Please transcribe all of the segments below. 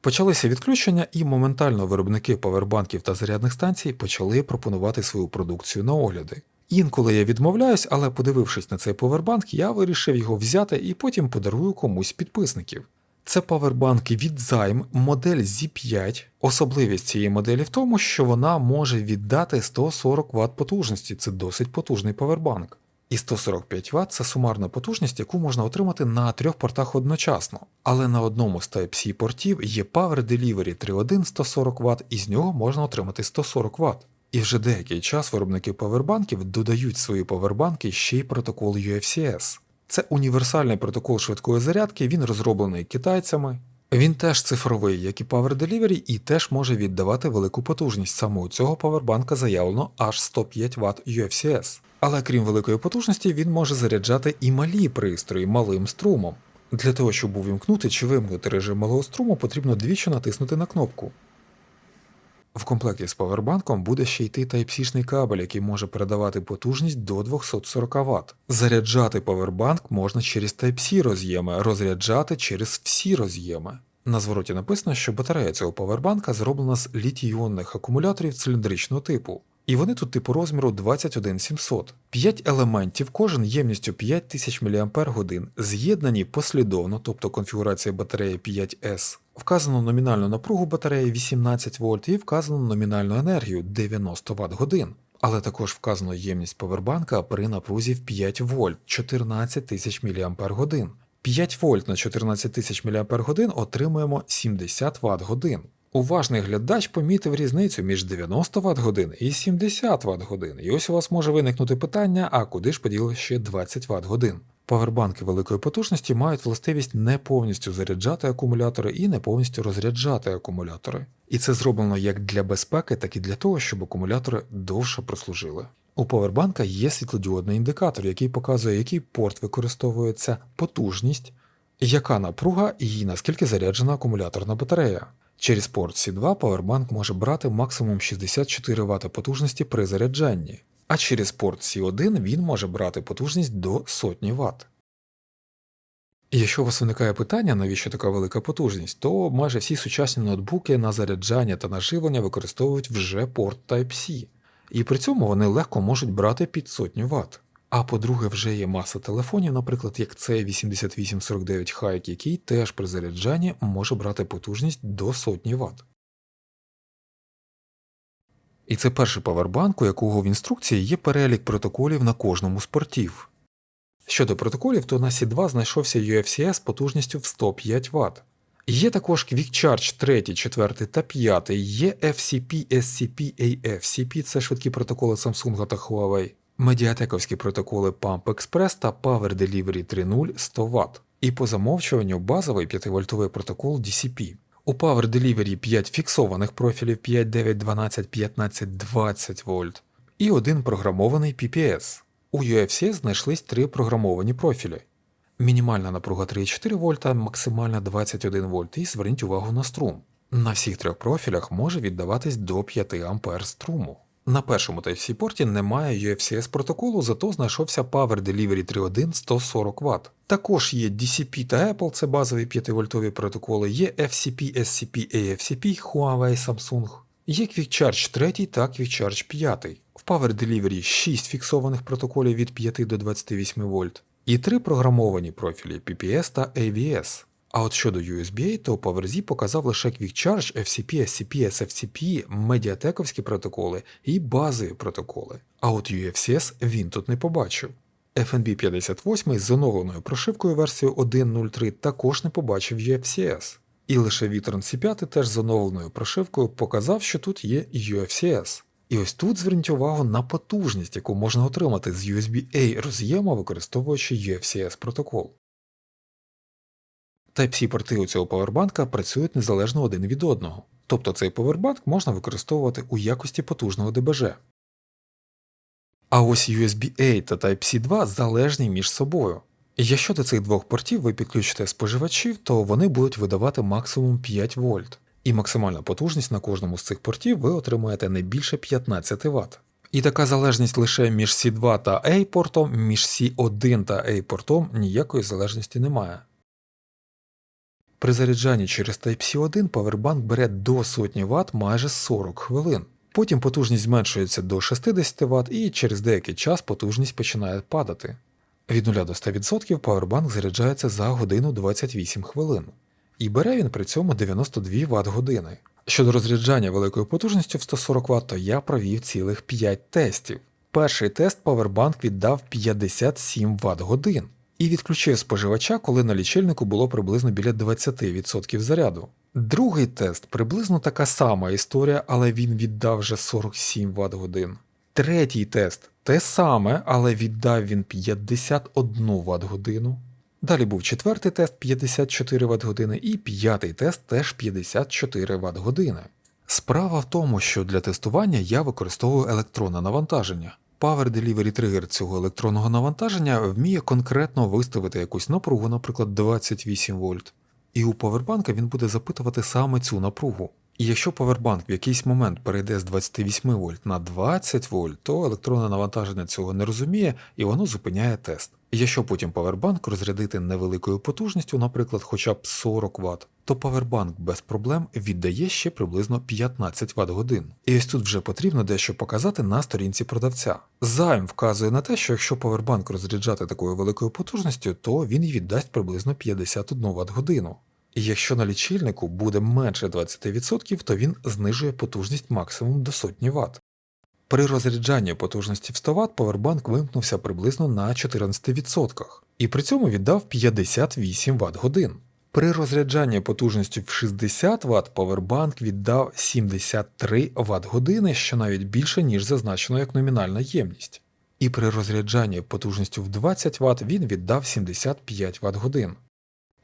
Почалися відключення, і моментально виробники павербанків та зарядних станцій почали пропонувати свою продукцію на огляди. Інколи я відмовляюсь, але подивившись на цей павербанк, я вирішив його взяти і потім подарую комусь підписників. Це павербанки від Zyme, модель Z5. Особливість цієї моделі в тому, що вона може віддати 140 Вт потужності. Це досить потужний павербанк. І 145 Вт це сумарна потужність, яку можна отримати на трьох портах одночасно. Але на одному з Type-C портів є Power Delivery 3.1 140 Вт, і з нього можна отримати 140 Вт. І вже деякий час виробники павербанків додають свої павербанки ще й протокол UFCS. Це універсальний протокол швидкої зарядки, він розроблений китайцями. Він теж цифровий, як і Power Delivery, і теж може віддавати велику потужність. Саме у цього павербанка заявлено аж 105 Вт UFCS. Але крім великої потужності, він може заряджати і малі пристрої малим струмом. Для того, щоб увімкнути чи вимкнути режим малого струму, потрібно двічі натиснути на кнопку. В комплекті з павербанком буде ще йти Type-C-шний кабель, який може передавати потужність до 240 Вт. Заряджати павербанк можна через Type-C роз'єми, розряджати через всі роз'єми. На звороті написано, що батарея цього павербанка зроблена з літій-іонних акумуляторів циліндричного типу. І вони тут типу розміру 21700. 5 елементів, кожен ємністю 5000 мАч, з'єднані послідовно, тобто конфігурація батареї 5S. Вказано номінальну напругу батареї 18 вольт і вказано номінальну енергію 90 Вт годин. Але також вказано ємність повербанка при напрузі в 5 вольт 14 тисяч мАч. 5 вольт на 14 тисяч мАч отримуємо 70 Вт годин. Уважний глядач помітив різницю між 90 Вт годин і 70 Вт годин. І ось у вас може виникнути питання, а куди ж поділи ще 20 Вт годин? Павербанки великої потужності мають властивість не повністю заряджати акумулятори і не повністю розряджати акумулятори. І це зроблено як для безпеки, так і для того, щоб акумулятори довше прослужили. У павербанка є світлодіодний індикатор, який показує, який порт використовується потужність, яка напруга і наскільки заряджена акумуляторна батарея. Через порт C2 павербанк може брати максимум 64 Вт потужності при заряджанні, а через порт C1 він може брати потужність до сотні Вт. Якщо у вас виникає питання, навіщо така велика потужність, то майже всі сучасні ноутбуки на заряджання та наживлення використовують вже порт Type-C, і при цьому вони легко можуть брати під сотню Вт. А по-друге, вже є маса телефонів, наприклад, як цей 8849 Hike, який теж при заряджанні може брати потужність до сотні Вт. І це перший павербанк, у якого в інструкції є перелік протоколів на кожному з портів. Щодо протоколів, то на C2 знайшовся UFCS потужністю в 105 Вт. Є також Quick Charge 3, 4 та 5, є FCP, SCP, AFCP це швидкі протоколи Samsung та Huawei, медіатековські протоколи Pump Express та Power Delivery 3.0 100 Вт. І по замовчуванню базовий 5-вольтовий протокол DCP. У Power Delivery 5 фіксованих профілів 5, 9, 12, 15, 20 вольт і один програмований PPS. У UFC знайшлись три програмовані профілі. Мінімальна напруга 3,4 вольта, максимальна 21 вольт і зверніть увагу на струм. На всіх трьох профілях може віддаватись до 5 А струму. На першому Type-C порті немає UFCS протоколу, зато знайшовся Power Delivery 3.1 140 Вт. Також є DCP та Apple, це базові 5-вольтові протоколи, є FCP, SCP, AFCP, Huawei, Samsung, є Quick Charge 3 та Quick Charge 5. В Power Delivery 6 фіксованих протоколів від 5 до 28 вольт і 3 програмовані профілі PPS та AVS. А от щодо USB, то PowerZ показав лише Quick Charge, FCP, SCP, SFCP, медіатековські протоколи і базові протоколи. А от UFCS він тут не побачив. FNB 58 з оновленою прошивкою версією 1.03 також не побачив UFCS. І лише Vitron C5 теж з оновленою прошивкою показав, що тут є UFCS. І ось тут зверніть увагу на потужність, яку можна отримати з USB-A роз'єма, використовуючи UFCS протокол. Type-C порти у цього павербанка працюють незалежно один від одного, тобто цей павербанк можна використовувати у якості потужного ДБЖ. А ось USB-A та Type-C 2 залежні між собою. Якщо до цих двох портів ви підключите споживачів, то вони будуть видавати максимум 5 вольт, і максимальна потужність на кожному з цих портів ви отримаєте не більше 15 Вт. І така залежність лише між C2 та A портом, між C1 та A портом ніякої залежності немає. При заряджанні через Type-C 1 павербанк бере до сотні Вт майже 40 хвилин. Потім потужність зменшується до 60 Вт і через деякий час потужність починає падати. Від 0 до 100% павербанк заряджається за годину 28 хвилин. І бере він при цьому 92 Вт години. Щодо розряджання великою потужністю в 140 Вт, то я провів цілих 5 тестів. Перший тест павербанк віддав 57 Вт годин і відключив споживача, коли на лічильнику було приблизно біля 20% заряду. Другий тест приблизно така сама історія, але він віддав вже 47 Вт годин. Третій тест те саме, але віддав він 51 Вт годину. Далі був четвертий тест 54 Вт години і п'ятий тест теж 54 Вт години. Справа в тому, що для тестування я використовую електронне навантаження. Power Delivery Trigger цього електронного навантаження вміє конкретно виставити якусь напругу, наприклад, 28 вольт. І у повербанка він буде запитувати саме цю напругу. І якщо повербанк в якийсь момент перейде з 28 вольт на 20 вольт, то електронне навантаження цього не розуміє і воно зупиняє тест. Якщо потім повербанк розрядити невеликою потужністю, наприклад, хоча б 40 Вт, то повербанк без проблем віддає ще приблизно 15 Вт годин. І ось тут вже потрібно дещо показати на сторінці продавця. Займ вказує на те, що якщо повербанк розряджати такою великою потужністю, то він і віддасть приблизно 51 Вт годину. І якщо на лічильнику буде менше 20%, то він знижує потужність максимум до сотні Вт. При розряджанні потужності в 100 Вт повербанк вимкнувся приблизно на 14%, і при цьому віддав 58 Вт годин. При розряджанні потужністю в 60 Вт повербанк віддав 73 Вт години, що навіть більше, ніж зазначено як номінальна ємність. І при розряджанні потужністю в 20 Вт він віддав 75 Вт годин.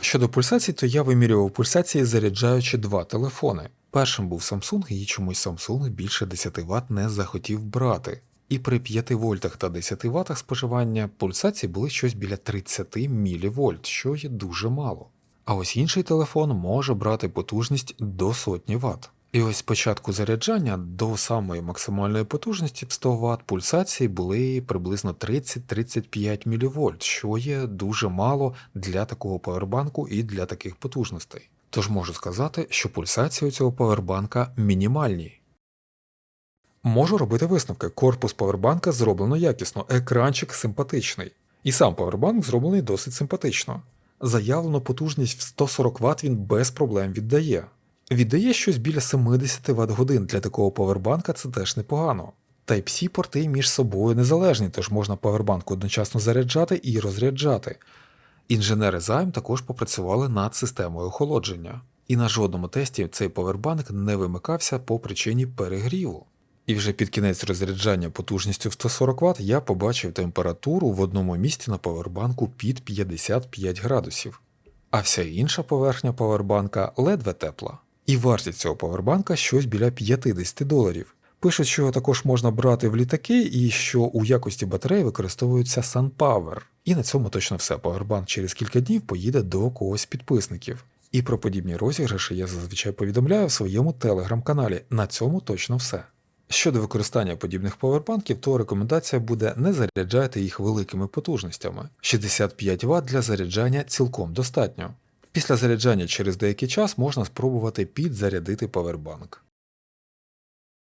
Щодо пульсацій, то я вимірював пульсації, заряджаючи два телефони. Першим був Samsung, і чомусь Samsung більше 10 Вт не захотів брати. І при 5 вольтах та 10 Вт споживання пульсації були щось біля 30 мВ, що є дуже мало. А ось інший телефон може брати потужність до сотні Вт. І ось спочатку заряджання до самої максимальної потужності в 100 Вт пульсації були приблизно 30-35 мВ, що є дуже мало для такого павербанку і для таких потужностей. Тож можу сказати, що пульсації у цього павербанка мінімальні. Можу робити висновки. Корпус павербанка зроблено якісно, екранчик симпатичний. І сам павербанк зроблений досить симпатично. Заявлену потужність в 140 Вт він без проблем віддає. Віддає щось біля 70 Вт годин для такого павербанка це теж непогано. Type-C порти між собою незалежні, тож можна павербанк одночасно заряджати і розряджати. Інженери займ також попрацювали над системою охолодження, і на жодному тесті цей павербанк не вимикався по причині перегріву. І вже під кінець розряджання потужністю в 140 Вт я побачив температуру в одному місці на павербанку під 55 градусів, а вся інша поверхня павербанка ледве тепла. І вартість цього павербанка щось біля 50 доларів. Пишуть, що його також можна брати в літаки і що у якості батареї використовується SunPower. І на цьому точно все. Павербанк через кілька днів поїде до когось підписників. І про подібні розіграші я зазвичай повідомляю в своєму телеграм-каналі. На цьому точно все. Щодо використання подібних павербанків, то рекомендація буде не заряджати їх великими потужностями. 65 Вт для заряджання цілком достатньо. Після заряджання через деякий час можна спробувати підзарядити павербанк.